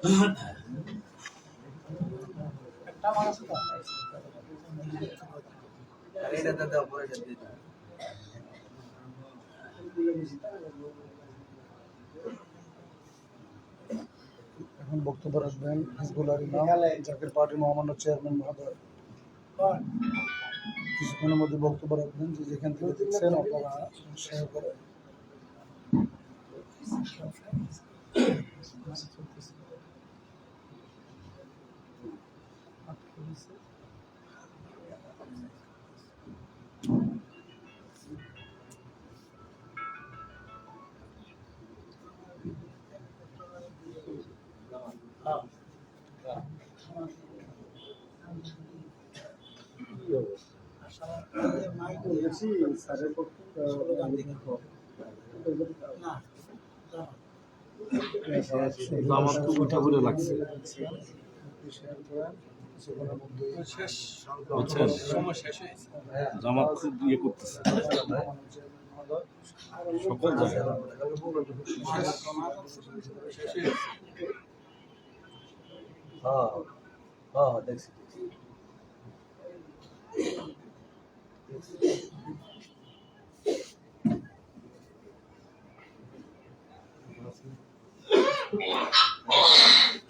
এখন বক্তব্য রাখবেন হিজবুল্লাহ ইমাম জাকির পার্টি মহামান্য চেয়ারম্যান মহোদয়। কিছুক্ষণের মধ্যে বক্তব্য রাখবেন যে যেখান থেকে দেখছেন আপনারা শেয়ার আমার তো উঠে পড়ে লাগছে। বুঝছেন? জামাত খুব ইয়ে করতেছে। Thank you.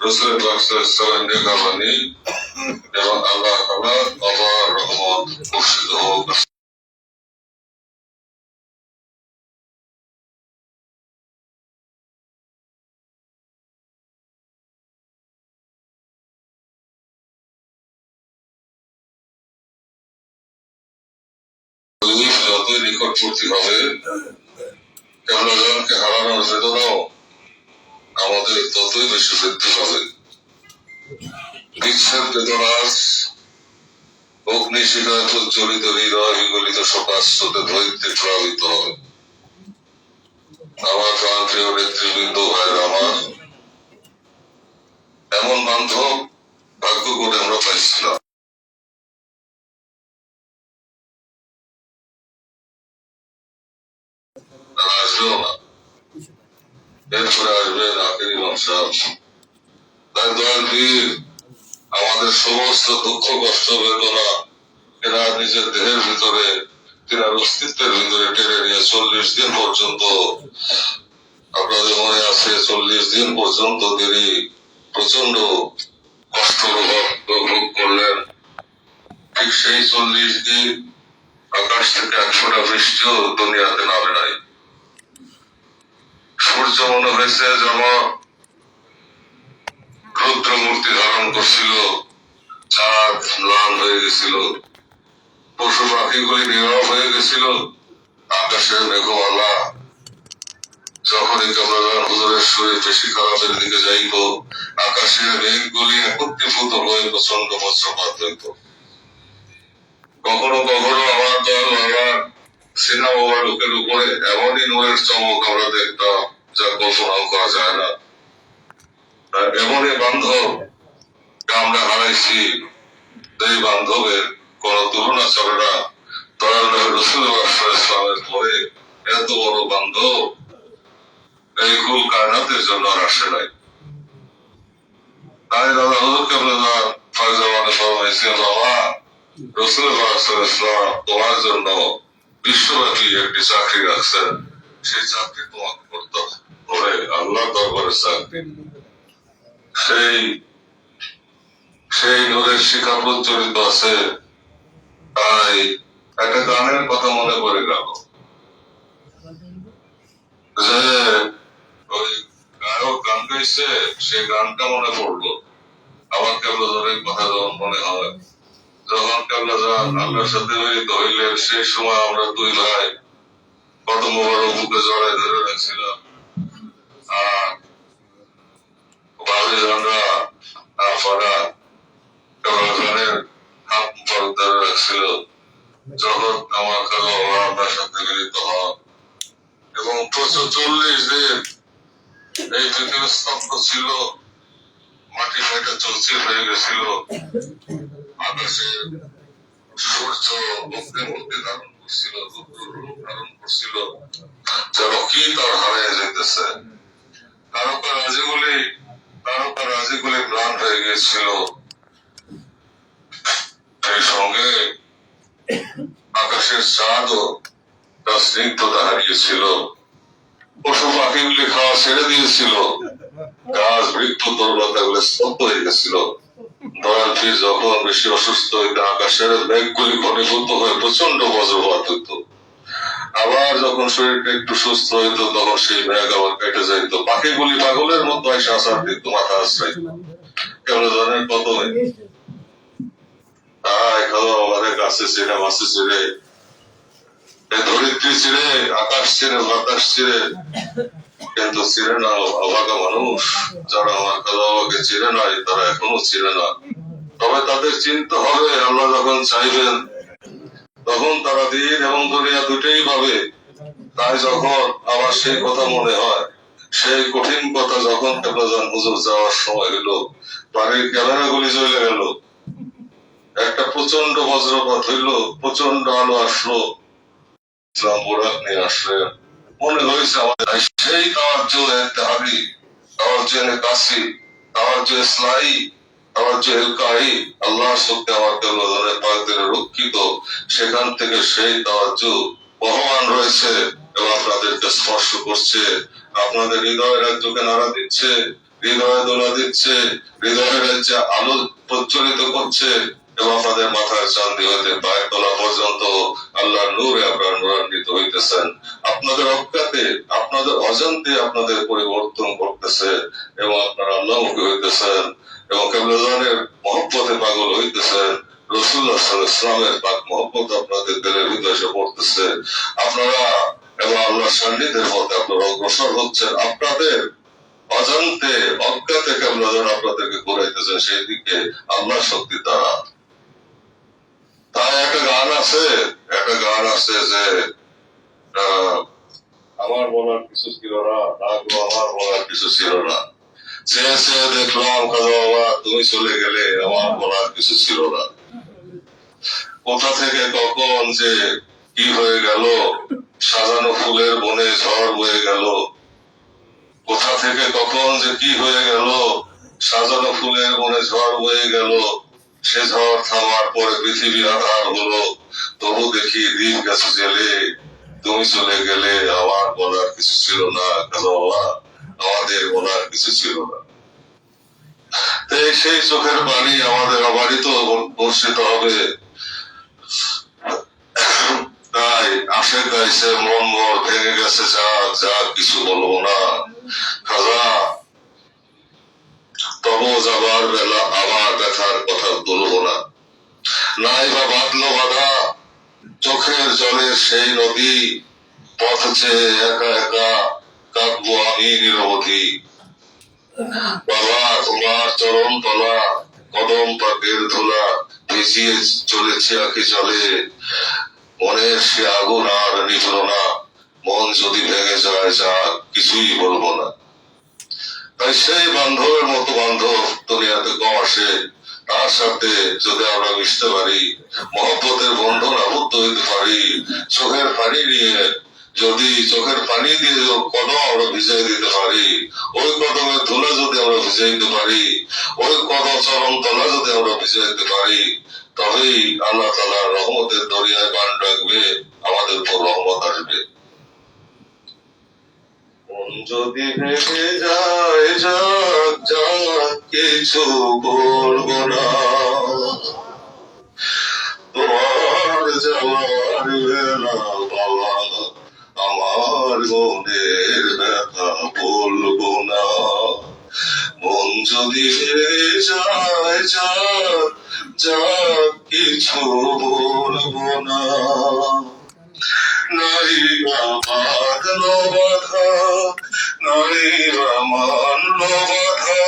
বাক্সের নেক আমানি এবং আল্লাহ তাআলা আবার রহমত বর্ষিত হোক যতই নিকটবর্তী হবে কেমনজনকে হারানোর বেদনাও আমাদের ততই বেশি বৃদ্ধি পাবে বেদনার অগ্নি শিখায় প্রজ্বলিত হৃদয় বিগলিত শোকার স্রোতে ধৈর্যে প্লাবিত হবে। আমার প্রান্তীয় নেতৃবৃন্দ ভাইয়ের আমার এমন বান্ধব ভাগ্য করে আমরা পাইছিলাম। তারা আসবেও না। এরপরে আসবেন আখেরি আমাদের সমস্ত দুঃখ, কষ্ট, বেদনা, এরা নিজের দেহের ভিতরে তিনার অস্তিত্বের ভিতরে টেনে নিয়ে চল্লিশ দিন পর্যন্ত, আপনাদের মনে আছে চল্লিশ দিন পর্যন্ত তিনি প্রচণ্ড কষ্ট অনুভব করলেন। ঠিক সেই চল্লিশ দিন আকাশ থেকে এক ফোঁটা বৃষ্টিও দুনিয়াতে নামে নাই। সূর্য মনে হয়েছে যেমন রুদ্র মূর্তি ধারণ করছিল, চাঁদ ম্লান হয়ে গেছিল, পশু পাখিগুলি নীরব হয়ে গেছিল আকাশের মেঘমালা। যখনই কমলাগান হুজুরের শরীর বেশি খারাপের দিকে যাইত আকাশের মেঘগুলি একত্রীভূত হয়ে প্রচণ্ড বজ্রপাত হইত। কখনো কখনো আমার দল, আমার সিনা বাবা লোকের উপরে এমনই নূরের চমক আমরা দেখতাম। যা কল্পনাও করা যায় না আর এমনই বান্ধব আমরা হারাইছি এই বান্ধবের কোন তুলনা চলে না নাই। তাই দাদা হুজুরকে আমরা ফায়জামানে ফরমাইছি, বাবা জন্য বিশ্বব্যাপী একটি চাকরি রাখছেন। সেই চাকরি তোমাকে করতে হবে। আল্লাহ দরবারে সেই সেই নূরের শিখা প্রচলিত আছে। তাই একটা গানের কথা মনে পড়ে গেল যে ওই গায়ক গান গাইছে সেই গানটা মনে পড়ল। আমার কেবল ধরে কথা যখন মনে হয়, যখন কেবল আল্লাহর সাথে মিলিত হইলেন, সেই সময় আমরা দুই ভাই কত মোবারক বুকে জড়াই ধরে রাখছিল এবং প্রচুর চল্লিশ দিন এই পৃথিবী স্তব্ধ ছিল মাটি ফাইটা চলছে হয়ে গেছিল আকাশে সূর্য মুক্তি মুক্তি ধারণ করছিল যেন কি তার হারিয়ে যেতেছে তারকা রাজিগুলি তারকা রাজিগুলি ম্লান হয়ে গিয়েছিল সেই সঙ্গে আকাশের চাঁদও তার স্নিগ্ধতা হারিয়েছিল পশু পাখিগুলি খাওয়া ছেড়ে দিয়েছিল। গাছ বৃক্ষ তরুলতা গুলো স্তব্ধ হয়ে গেছিল। দয়াল পীর যখন বেশি অসুস্থ হইতে আকাশের মেঘগুলি ঘনীভূত হয়ে প্রচণ্ড বজ্রপাত হইত আবার যখন শরীরটা একটু সুস্থ হইতো, তখন সেই মেঘ আবার কেটে যাইতো। পাখিগুলি পাগলের মতো এসে আসার দিত মাথা আশ্রয় কেমন ধরনের কত খাওয়া, আমাদের কাছে ছিঁড়ে মাছে ছিঁড়ে। ধরিত্রী ছিঁড়ে, আকাশ ছিঁড়ে, বাতাস ছিঁড়ে। কিন্তু ছিঁড়ে না অভাগা মানুষ। যারা আমার কালো বাবাকে চিনে নাই, তারা এখনও চিনে না। তবে তাদের চিনতে হবে, আল্লাহ যখন চাইবেন, তখন তারা দিন এবং দুনিয়া দুটোই পাবে তাই যখন আমার সেই কথা মনে হয়, সেই কঠিন কথা যখন প্রধান হুজুর যাওয়ার সময় হলো বাড়ির ক্যামেরা গুলি চলে গেল। একটা প্রচণ্ড বজ্রপাত হইল প্রচণ্ড আলো আসলো। ইসলাম বোরাক নিয়ে আসলেন। মনে হয়েছে আমাদের। সেই তাওয়াজ্জু ইত্তেহাদি তাওয়াজ্জু কাসি তাওয়াজ্জু ইসলাই তাওয়াজ্জু ইলকাই আল্লাহ সত্যি পাকদের রক্ষিত। সেখান থেকে সেই বহমান রয়েছে এবং আপনাদেরকে স্পর্শ করছে। আপনাদের হৃদয়ের রাজ্যকে নাড়া দিচ্ছে, হৃদয়ে দোলা দিচ্ছে, হৃদয়ের রাজ্যে আলো প্রজ্বলিত করছে। এবং মাথার চান্দি হইতে পায়ের তলা পর্যন্ত আল্লাহ নূরে আপনারা নূরান্বিত হইতেছেন। আপনাদের অজ্ঞাতে, আপনাদের অজান্তে আপনাদের পরিবর্তন করতেছে এবং আপনারা আল্লাহমুখী হইতেছেন এবং কেবলানের মহব্বতে পাগল হইতেছেন। রসুল্লাহ ইসলামের পাক মহব্বত আপনাদের পড়তেছে। আপনারা এবং আল্লাহর সান্নিধ্যের মধ্যে আপনারা অগ্রসর হচ্ছেন। আপনাদের অজান্তে, অজ্ঞাতে কেবলাজন আপনাদেরকে ঘুরাইতেছেন সেই দিকে আল্লাহ শক্তি দ্বারা তাই একটা গান আছে, একটা গান আছে যে আমার বলার কিছু ছিল না না আমার বলার কিছু ছিল না। সে সে দেখলাম কাজা বাবা তুমি চলে গেলে আমার বলার কিছু ছিল না। কোথা থেকে কখন যে কি হয়ে গেল, সাজানো ফুলের বনে ঝড় বয়ে গেল, কোথা থেকে কখন যে কি হয়ে গেল, সাজানো ফুলের বনে ঝড় বয়ে গেল সে ঝড় থামার পরে পৃথিবী আধার হলো, তবু দেখি দ্বীপ গেছে জেলে। তুমি চলে গেলে আমার বলার কিছু ছিল না কাজা আমাদের বলার কিছু ছিল না। সেই চোখের পানি আমাদের অবারিত বর্ষিত হবে। তাই আশে গাইছে মন মর ভেঙে গেছে যা যা কিছু বলব না। খাজা তব যাবার বেলা আবার ব্যথার কথা বলব না। নাই বা বাঁধলো বাধা, চোখের জলে সেই নদী, পথ চেয়ে একা একা কাঁদবো আমি নিরবধি। বাবা, তোমার চরম তলা, কদম পাকের ধুলা, ভিজিয়ে চলেছে আঁকি চলে মনের সে আগুন আর নিভল না, মন যদি ভেঙে যায়, যা কিছুই বলব না। তাই সেই বান্ধবের মতো বান্ধব দুনিয়াতে কম আসে। তার সাথে যদি আমরা মিশতে পারি, মহব্বতের বন্ধন আবদ্ধ হইতে পারি, চোখের পানি নিয়ে, যদি চোখের পানি দিয়ে কদম আমরা ভিজাই দিতে পারি, ওই কদমের ধুলা যদি আমরা ভিজাইতে পারি, ওই কদম চরম তলা যদি আমরা ভিজাইতে পারি, তবেই আল্লাহ তালা রহমতের দরিয়ায় বান ডাকবে, আমাদের উপর রহমত আসবে। মন যদি ভেঙে যায়, যাক যাক, কিছু বলব না। তোমার পারবে না বাবা আমার মনের ব্যথা বলব না। মন যদি হেরে যায় যা যা কিছু বলব না। নারী আমার বাধা নারী আমার বাধা,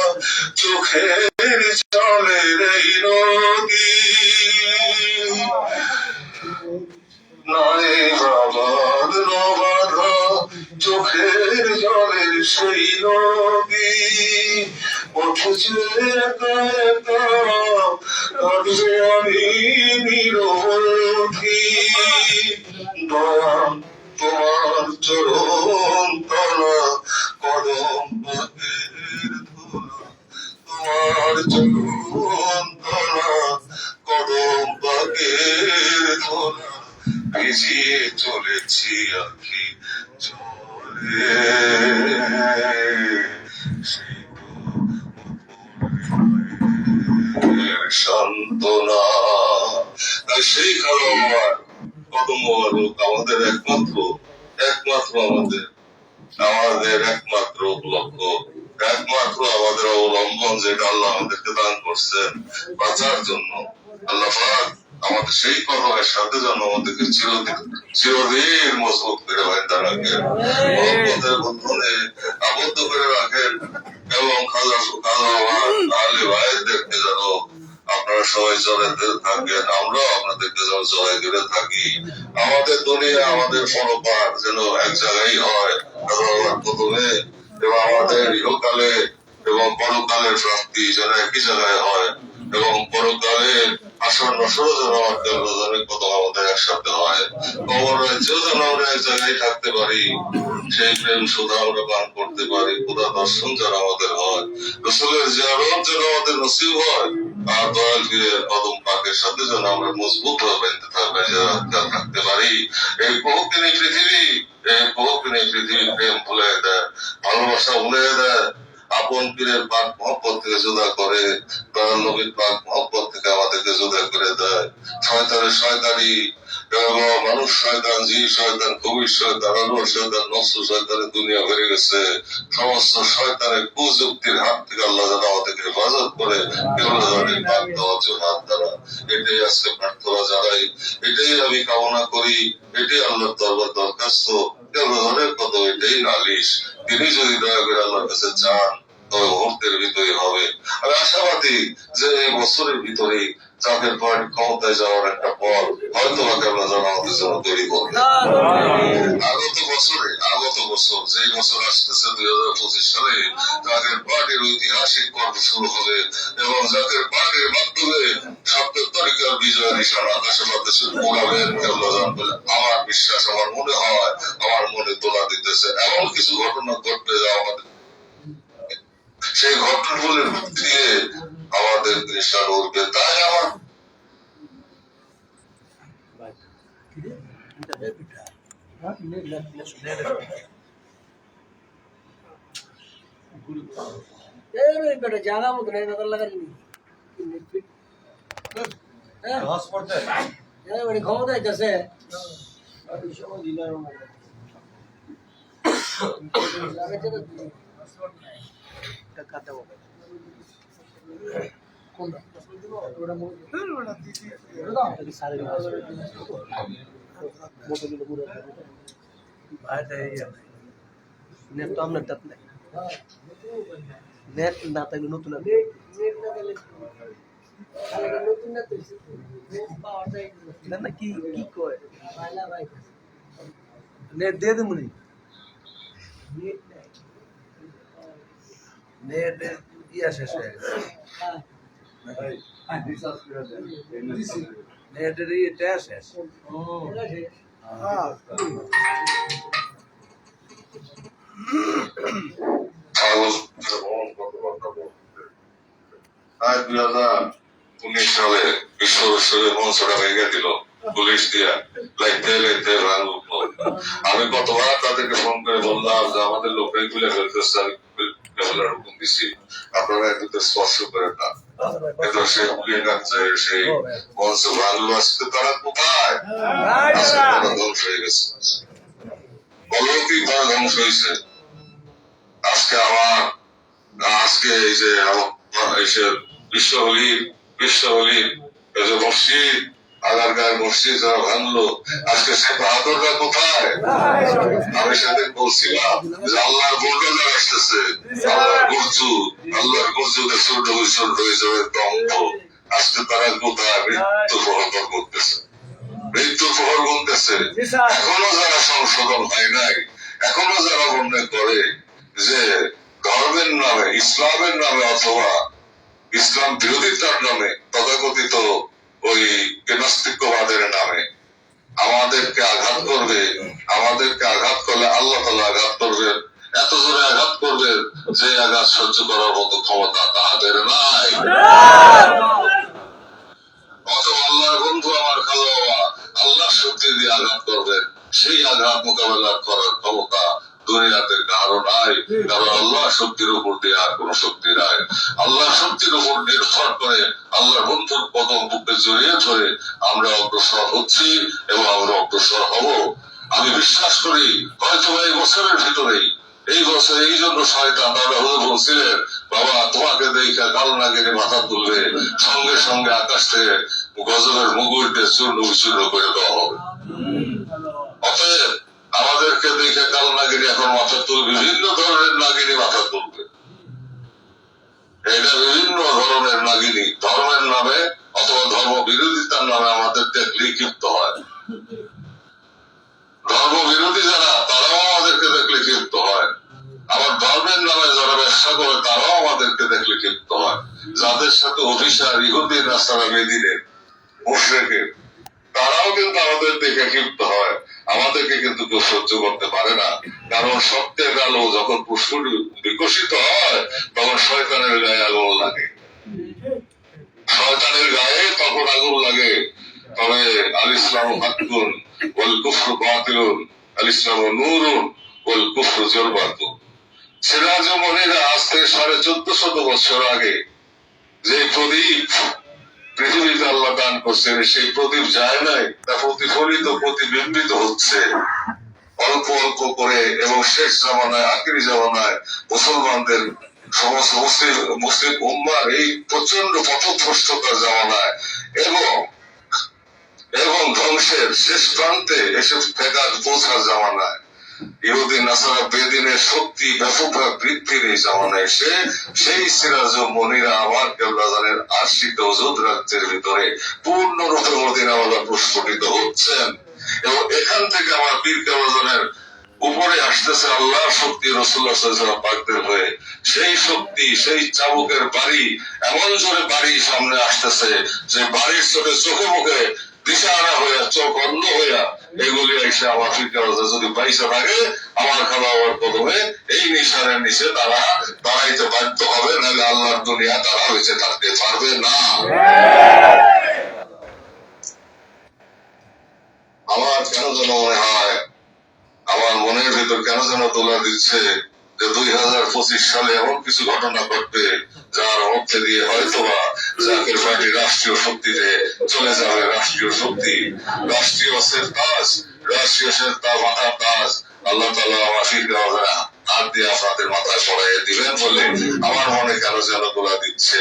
চোখের জলের এই নদী। নারী আমার বাধা, চোখের জলের সেই নদী। উঠেছে একা একা কাঁদবে আমি নিরবধি দয়া তোমার চরণ তলা Thank you. আমাদের সেই কদমের সাথে যেন আমাদেরকে চিরদিন চিরদিন মজবুত করে বাইন্দা রাখেন। আবদ্ধ করে রাখেন এবং খাজা ভাইদেরকে যেন আপনারা সবাই জড়াইতে থাকেন, আমরাও আপনাদেরকে যেন জড়াই করে থাকি। আমাদের দুনিয়া আমাদের পরপার যেন এক জায়গায় হয় প্রথমে এবং আমাদের ইহকালে এবং পরকালের প্রাপ্তি যেন একই জায়গায় হয়। এবং পরকালে আসর নসর যেন আমাদের রোজনের কত আমাদের একসাথে হয়। কবর রাজ্যেও যেন আমরা এক জায়গায় থাকতে পারি। সেই প্রেম সুধা আমরা পান করতে পারি, খুদা দর্শন যেন আমাদের হয়। রসুলের জিয়ারত যেন আমাদের নসিব হয়, আর দয়াল ফিরে কদম পাকের সাথে যেন আমরা মজবুত ভাবে বেঁধে থাকবে থাকতে পারি। এই বহুদিন পৃথিবী, এই বহুদিন পৃথিবী প্রেম ভুলে দেয় ভালোবাসা ভুলে দেয় আপন পীরের পাক মহব্বত থেকে জুদা করে, দয়াল নবীর পাক মহব্বত থেকে আমাদেরকে জুদা করে দেয়। শয়তানের শয়তানি মানুষ শয়তান জি শয়তান, কবির শয়তান আলোর শয়তান নষ্ট শয়তানের দুনিয়া হয়ে গেছে। সমস্ত শয়তানের কুযুক্তির হাত থেকে আল্লাহ যেন আমাদেরকে হেফাজত করে, এগুলো জানি পাক দেওয়ার হাত দ্বারা। এটাই আজকে প্রার্থনা জানাই। এটাই আমি কামনা করি। এটাই আল্লাহর দরবার দরখাস্ত। এগুলো ধরনের কত এটাই নালিশ। তিনি যদি দয়া করে আল্লাহর কাছে চান তবে মুহূর্তের ভিতরে হবে। আমি আশাবাদী যে এই বছরের ভিতরে চাঁদের পয়েন্ট ক্ষমতায় যাওয়ার একটা পথ হয়তো বা কেমন যেন আমাদের জন্য তৈরি করবে। আগত বছরে আগত বছর যে বছর আসতেছে দুই হাজার পঁচিশ সালে জাকের পার্টির ঐতিহাসিক পর্ব শুরু হবে এবং জাকের পার্টির মাধ্যমে সত্তর তারিখের বিজয় নিশান আকাশে বাতাসে উড়াবেন কেবল বলে আমার বিশ্বাস আমার মনে হয় আমার মনে তোলা দিতেছে। এমন কিছু ঘটনা ঘটবে যা আমাদের সেই ঘটনাগুলোর দিয়ে আমাদের নিশান উঠবে। তাই আমার বেটা জানা মতো নাই নজর লাগার নামাজ পড়তে বেটা ক্ষমতা যাচ্ছে কোনটা ওটা মনে নেট তো আপনার তাত নাই নেট না থাকলে নতুন আর নতুন না তো পাওয়ার যায় না না কি কি কয় পাইলা ভাই নেট দিয়ে দেবো নি ইয়া শেষ হয়ে গেছে। নেটের ইয়েটা শেষ। কাগজ ভ্রমণ কথাবার্তা বলতে আর দুই হাজার উনিশ সালে বিশ্ব দিল পুলিশ দিয়া। লাইতে লাইতে ভাঙ আমি কতবার তাদেরকে ফোন করে বললাম যে আমাদের লোকরাই তুলে ফেলতেছে আমি কেবলের হুকুম দিছি। আপনারা এগুলোতে স্পর্শ করেন না। কিন্তু সে প্রিয়াকান্তে সেই মঞ্চ ভাঙলো আজকে তারা কোথায়? ধ্বংস হয়ে গেছে। অলৌকিক ভাবে ধ্বংস হয়েছে। আজকে আমার আজকে এই যে এই যে বিশ্বহলি বিশ্বহলি এই যে মসজিদ আগারগাঁয় মসজিদ যারা ভাঙলো। আজকে সে বাহাদুররা কোথায়? আমি সেদিন বলছিলাম যে আল্লাহর বুলডোজার আসতেছে আল্লাহর গর্জু আল্লাহর গর্জুকে হয়ে হয়ে যাবে দম্ভ। আজকে তারা কোথায়? মৃত্যু প্রহর করতেছে। মৃত্যু প্রহর গুনতেছে। এখনও যারা সংশোধন হয় নাই এখনও যারা মনে করে যে ধর্মের নামে ইসলামের নামে অথবা ইসলাম বিরোধিতার নামে তথাকথিত ওই নাস্তিক্যবাদের নামে। আমাদেরকে আঘাত করবে, আমাদেরকে আঘাত করলে আল্লাহ তালা আঘাত করবেন এত জোরে আঘাত করবেন যে আঘাত সহ্য করার মতো ক্ষমতা তাহাদের নাই। আল্লাহর বন্ধু আমার খালো আল্লাহ শক্তি দিয়ে আঘাত করবেন সেই আঘাত মোকাবেলা করার ক্ষমতা দুনিয়াতে কারও নাই কারণ আল্লাহ শক্তির উপর দিয়ে আর কোন শক্তি নাই। আল্লাহ শক্তির উপর নির্ভর করে আল্লাহর বন্ধুর কদম বুকে জড়িয়ে ধরে আমরা অগ্রসর হচ্ছি এবং আমরা অগ্রসর হব। আমি বিশ্বাস করি হয়তো এই বছরের ভিতরেই এই বছর এই জন্য শয়তান দাদা বলছিলেন বাবা তোমাকে দেখা কালো নাগিনী মাথা তুলবে। সঙ্গে সঙ্গে আকাশ থেকে গজবের মুগুরকে চূর্ণ বিচূর্ণ করে দেওয়া হবে। অতএব আমাদেরকে দেখে কালো নাগিনী এখন মাথা তুলবে। বিভিন্ন ধরনের নাগিনী মাথা তুলবে। এটা বিভিন্ন ধরনের নাগিনী। ধর্মের নামে অথবা ধর্ম বিরোধিতার নামে আমাদের দেখলেই ক্ষিপ্ত হয়। ধর্ম বিরোধী যারা, তারাও আমাদেরকে দেখলে ক্ষিপ্ত হয়। আবার ধর্মের নামে যারা ব্যবসা করে, তারাও আমাদেরকে দেখলে ক্ষিপ্ত হয়। যাদের সাথে অফিসার ইহুদি রাস্তারা বেদিনের মুশ্রেকের। তারাও কিন্তু আমাদের দেখে ক্ষিপ্ত হয়। আমাদেরকে কিন্তু কেউ সহ্য করতে পারে না। কারণ সত্যের আলো যখন পুষ্কর বিকশিত হয়, তখন শয়তানের গায়ে আগুন লাগে। শয়তানের গায়ে তখন আগুন লাগে। তবে আল ইসলাম হাক্কুন, ওয়াল কুফরু বাতিলুন, আল ইসলাম নূরুন, ওয়াল কুফরু জলবাতুন সিরাজ মনিরা আজ থেকে সাড়ে চোদ্দ শত বছর আগে যে প্রদীপ পৃথিবীতে আল্লাহ দান করছেন, সেই প্রদীপ যায় নাই, তা প্রতিফলিত, প্রতিবিম্বিত হচ্ছে। অল্প অল্প করে এবং শেষ জামানায়, আখিরি জামানায় মুসলমানদের সমস্ত মুসলিম মুসলিম উম্মার এই প্রচণ্ড পথভ্রষ্টতার জামানায় এবং এবং ধ্বংসের শেষ প্রান্তে এসে ফেকাত পৌঁছার জামানায়। ইহুদি নাসারা বেদিনের শক্তি ব্যাপকভাবে বৃদ্ধির এই এসে সেই সিরাজ মনিরা আমার কেবলাদানের আশিত ওজুদ রাজ্যের ভিতরে পূর্ণরূপে মদিনাওয়ালা প্রস্ফুটিত হচ্ছেন। এবং এখান থেকে আমার বীর কেবলাদানের উপরে আসতেছে আল্লাহ শক্তি রসুল্লাহ পাকদের হয়ে। সেই শক্তি, সেই চাবুকের বাড়ি, এমন জোরে বাড়ি সামনে আসতেছে যে বাড়ির চোখে চোখে মুখে দিশাহারা হইয়া, চোখ অন্ধ হইয়া এগুলি এসে আমার যদি থাকে, আমার খাওয়া প্রথমে এই নিশানের নিচে তারা দাঁড়াইতে বাধ্য হবে, নাহলে আল্লাহর দুনিয়া তারা বেঁচে থাকতে পারবে না। আমার কেন যেন মনে হয়, আমার মনের ভিতর কেন যেন তোলা দিচ্ছে দুই হাজার পঁচিশ সালে এমন কিছু ঘটনা ঘটবে যার মধ্যে দিয়ে হয়তোবা জাকের পার্টি রাষ্ট্রীয় শক্তিতে চলে যাবে রাষ্ট্রীয় শক্তি রাষ্ট্রীয় তাজ রাষ্ট্রীয় তা মাথার তাজ আল্লাহ তালা আমার ফিরকে হাত দিয়ে আপনাদের মাথায় পড়াই দিবেন বলে আমার মনে কেন যেন তোলা দিচ্ছে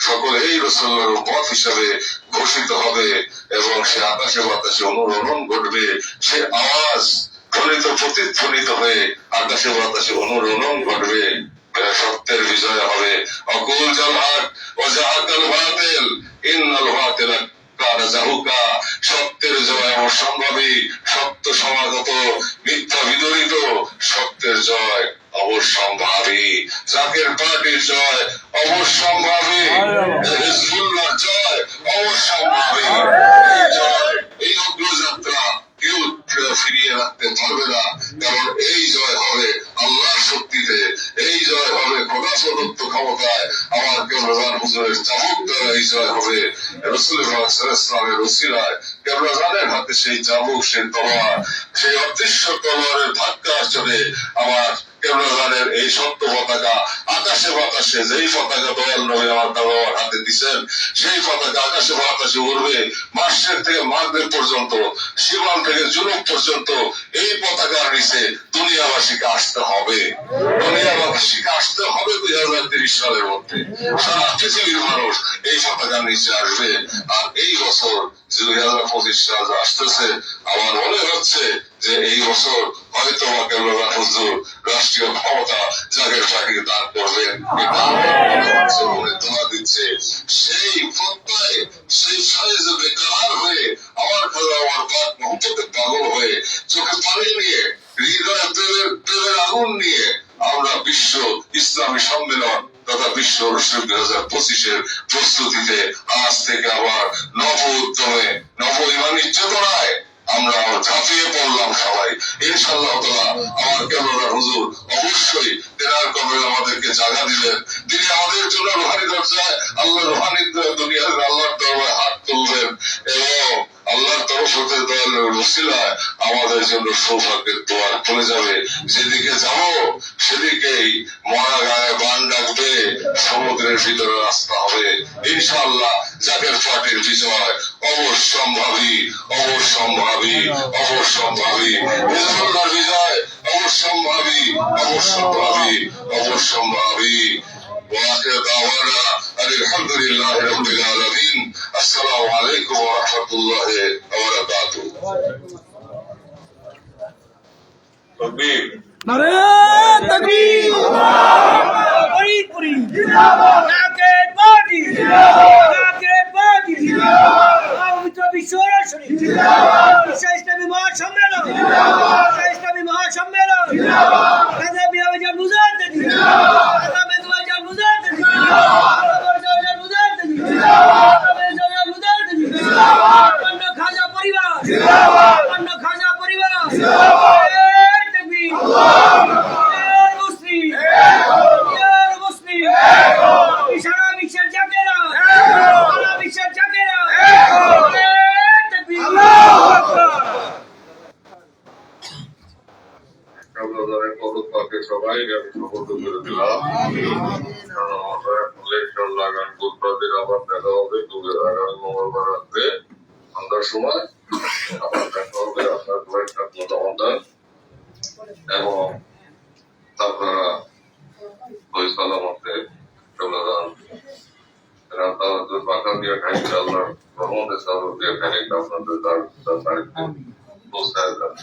সকল এই রসুল্লাহর পথ হিসাবে ঘোষিত হবে এবং সে আকাশে বাতাসে অনুরণন ঘটবে। সে আওয়াজ ধ্বনিত, প্রতিধ্বনিত হয়ে আকাশে বাতাসে অনুরণন ঘটবে। সত্যের বিজয় হবে। অকুল জালহাট ও জাহাকাল বাতিল, ইন্নাল কানা জাহুকা। সত্যের জয় অসম্ভবী সত্য সমাগত, মিথ্যা বিদরিত, সত্যের জয় অবশ্যম্ভাবী। জাকের পার্টির জয় অবশ্যম্ভাবী। হিজবুল্লাহ জয় অবশ্যম্ভাবী। জয়, এই অগ্রযাত্রা কেউ ফিরিয়ে রাখতে পারবে না। কারণ এই জয় হবে আল্লাহর শক্তিতে। এই জয় হবে খোদা প্রদত্ত ক্ষমতায়। আমার কেবলার হুজুরের চামক দ্বারা এই জয় হবে। রসুল ইসলামের রসিলায় কেবলাজানের হাতে সেই চাবুক, সেই তলোয়ার, সেই অদৃশ্য তলোয়ারের ধাক্কার চলে আমার কেবলাজানের এই সত্য পতাকা, আকাশে বাতাসে যেই পতাকা দয়াল নবী আমার দাবার হাতে দিচ্ছেন সেই পতাকা আকাশে বাতাসে উড়বে মাসের থেকে মাগদের পর্যন্ত সীমান থেকে জুনুক পর্যন্ত এই পতাকার নিচে দুনিয়াবাসীকে আসতে হবে। দুনিয়াবাসীকে আসতে হবে দুই হাজার তিরিশ সালের মধ্যে। সারা পৃথিবীর মানুষ এই পতাকার নিচে আসবে। আর এই বছর দুই হাজার পঁচিশ সাল আসতেছে, আমার মনে হচ্ছে যে এই বছর হয়তো কেবলা হুজুর রাষ্ট্রীয় ক্ষমতা জাগের চাকরি দান করবেন দোয়া দিচ্ছে। সেই সেই সাইজে বেকার হয়ে আমার আমার পাগল হয়ে চোখে পানি নিয়ে, হৃদয়ে প্রেমের প্রেমের আগুন নিয়ে আমরা বিশ্ব ইসলামী সম্মেলন তথা বিশ্ব অনুষ্ঠান দুই হাজার পঁচিশের প্রস্তুতিতে আজ থেকে আবার নব উদ্যমে নব ইমানি চেতনায় আমরা ঝাঁপিয়ে পড়লাম সবাই। ইনশাল্লাহ তালা আমার কেবলা হুজুর, অবশ্যই তেনার কবে আমাদেরকে জায়গা দিলেন তিনি আমাদের জন্য রোহানি দরজায় আল্লাহ রোহানি দুনিয়ার আল্লাহর দরবারে হাত তুলবেন। এবং আল্লাহর তরফ হতে দয়াল রসিলায় আমাদের জন্য সৌভাগ্যের দোয়ার খুলে যাবে। যেদিকে যাব, সেদিকেই মরা গায়ে বান ডাকবে। সমুদ্রের ভিতরে রাস্তা হবে। ইনশাআল্লাহ জাকের পার্টির বিজয় অবশ্যম্ভাবী অবশ্যম্ভাবী অবশ্যম্ভাবী হিজবুল্লাহর বিজয় অবশ্যম্ভাবী অবশ্যম্ভাবী অবশ্যম্ভাবী واخر دعوانا ان الحمد لله رب العالمين السلام عليكم ورحمه الله وبركاته تكبير নারে তাকবীর। হরিপুরি নাকের বাড়ি নাকের বাড়ি পবিত্র বিশ্ব সরাসরি বিশ্ব ইসলামী মহাসম্মেলন বিশ্ব ইসলামী মহাসম্মেলন কাজা দেনি কাজা কাজা বরজাজার মুজার দেনি কাজা মেদুয়াজার মুজার দেনি অন্য খাজা পরিবার। অন্য খাজা পরিবার। এই তাকবীর ইয়া মুসলিম ইয়া মুসলিম সারা বিশ্বের জাকেরা সারা বিশ্বের জাকেরা এই তাকবীর আপনাদের পদত্যাগে সবাইকে আমি শপথ করে দিলাম কারণ আমাদের ইলেকশন লাগান বুধবার দিন আবার দেখা হবে দুপুর আগামী মঙ্গলবার রাত্রে সন্ধ্যার সময় আবার দেখা হবে আপনার কয়েকটা মতামত এবং আপনারা ওই সালামতে চলে যান রাতাবাদ পাকা দিয়ে খাইতে আল্লাহর রহমতের সাবর দিয়ে খাইতে আপনাদের তার তার বাড়িতে পৌঁছায় যান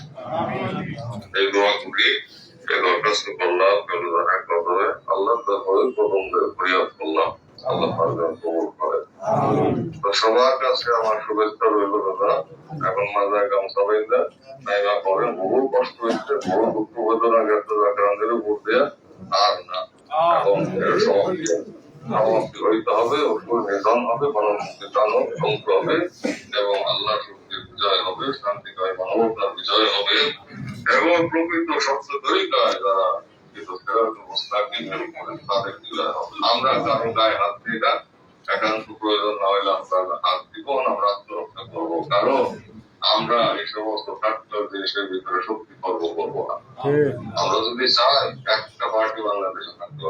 এই দোয়া করি এই দরখাস্ত করলাম কেবল এক কথায় আল্লাহ তাহলে প্রথম ফরিয়াদ করলাম আল্লাহ পারবেন কবুল করে তো সবার কাছে আমার শুভেচ্ছা রইল দাদা। এখন মাঝে গামছা বাইন্দা নাইবা করেন বহু কষ্ট হচ্ছে বহু দুঃখ বেদনা গেছে উপর দিয়ে আর না। এখন এর সমাপ্তি হইতে হবে অসুর নিধন হবে ধ্বংস হবে, এবং আল্লাহ শক্তির বিজয় হবে শান্তিময় মানবতার বিজয় হবে। এবং প্রকৃত সত্য তরিকায় যারা কিন্তু ফেরার অবস্থা কিন্তু তাদের বিজয় হবে। আমরা কারও গায়ে হাত না। একান্ত প্রয়োজন না হলে আমরা হাত দিব না আমরা আত্মরক্ষা করব। কারণ আমরা এই সমস্ত ফ্যাক্টর জিনিসের ভিতরে শক্তি খর্ব করব না। আমরা যদি চাই একটা পার্টি বাংলাদেশে থাকতে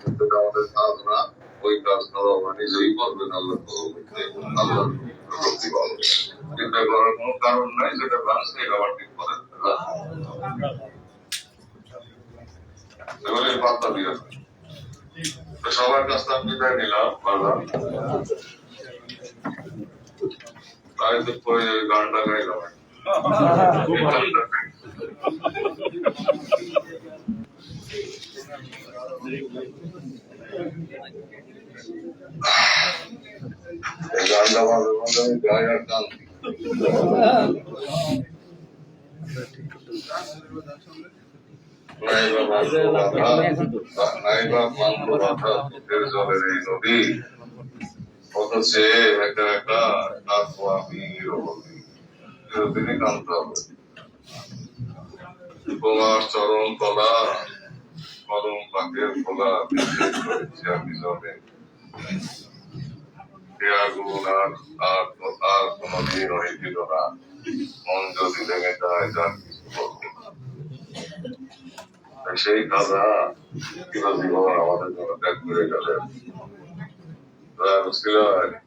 কিন্তু আমাদের কাজ না ওই কাজ আমরা নিজেই করবেন আল্লাহ আল্লাহ শক্তি পাবে চিন্তা করার কোনো কারণ নাই যেটা এটা আবার ঠিক করে। এবারে পাত্তা দিয়ে সবার কাছ থেকে বিদায় নিলাম বারবার তাই তো পরে গানটা গাইলাম। গানটা নাইবা মানব বাধা নাইবা মানব বাধা চোখের জলের এই নদী অথচ একা একা ডাকবো আমি রবি চিরদিনই কানতে তোমার চরণ তলা করম পাকের ফোলা বিশেষ করেছি আমি জলে আর আর হয়েছিল না মন যদি লেগে যায় তাই সেই কাজা চিরজীবন আমাদের জন্য ত্যাগ করে গেলেন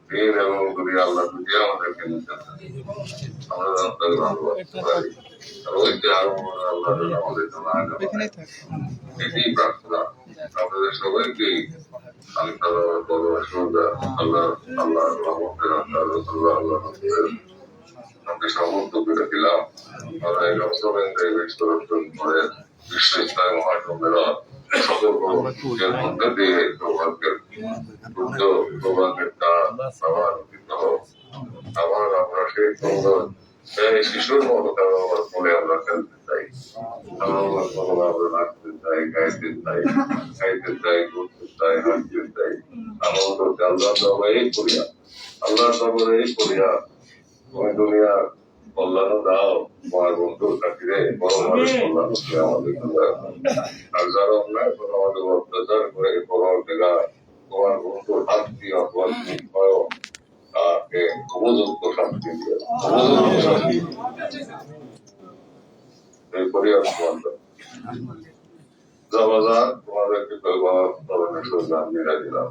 দিন এবং দুনিয়া আল্লাহ দুটি আমাদেরকে নিতে আমরা যেন তাকে ভালোবাসতে পারি। আর ওই যে আরও আল্লাহ যেন আমাদের জন্য আগে এটাই প্রার্থনা। আপনাদের সবাইকে আমি তারা বড় আল্লাহ আল্লাহ রহমতের আল্লাহ রসুল্লাহ আল্লাহ রসুলের। আমাকে সমর্থ করে দিলাম। আমরা এই রসবেন করে আবার আমরা সেই আমরা খেলতে চাই আমরা আবার কোনোভাবে নাচতে চাই গাইতে চাই খাইতে চাই ঘুরতে চাই হাঁটতে চাই আল্লাহ সবাই করিয়া আল্লাহ সবাই করিয়া। তুমি দুনিয়ার কল্যাণ দাও তোমার বন্ধুর খাতিরে বড় মানুষ কল্যাণ করে আমাদের আর যারা অন্যায় করে আমাদের অত্যাচার করে তোমার বন্ধুর হাত দিয়ে অপরাধ করো তাকে উপযুক্ত শাস্তি দিয়ে উপযুক্ত শাস্তি এই পরিবার তোমার জবাজার তোমাদেরকে ধরনের সোজা মিলাই দিলাম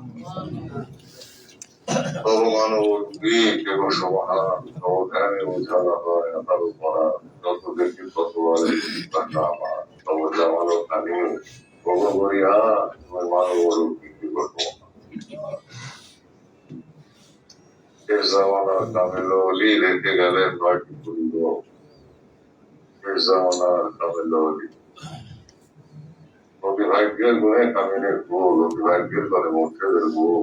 শেষ জামানার কামেলো অলি রেখে গেলেন নয়টি করিব শেষ জামানার কামেলো অলি অবিভাগ্যের গুণে কামিনের ভুল অবিভাগ্যের করে মোক্ষেদের ভুল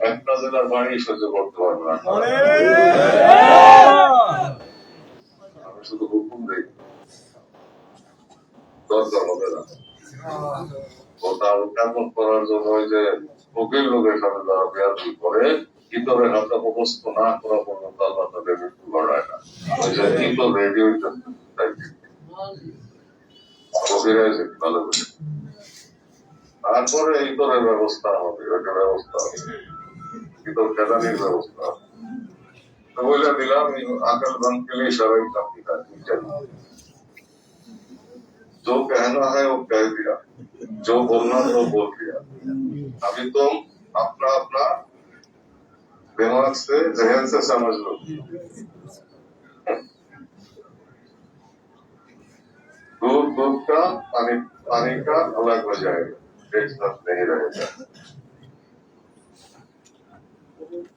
একটা জেলার বাড়ি সহ্য করতে পারবে না। শুধু হুকুম দিই। দরকার হবে না। করার জন্য করে, ভিতরে হাতে অবস্থ না করা পর্যন্ত আল্লাহ না। ওই যে ভিতর রেডি হইতে ফকিরা এসে করে। তারপরে ইতরের ব্যবস্থা হবে ওইটা ব্যবস্থা হবে। ইতর কেদানির ব্যবস্থা হবে তো বলে দিলাম আকাল बंद के लिए शराब काफी काफी चाहिए जो कहना है वो कह दिया जो बोलना था वो बोल दिया अभी तुम अपना अपना दिमाग से जहन से समझ लो दूध दूध का पानी पानी का अलग हो जाएगा एक साथ नहीं रहेगा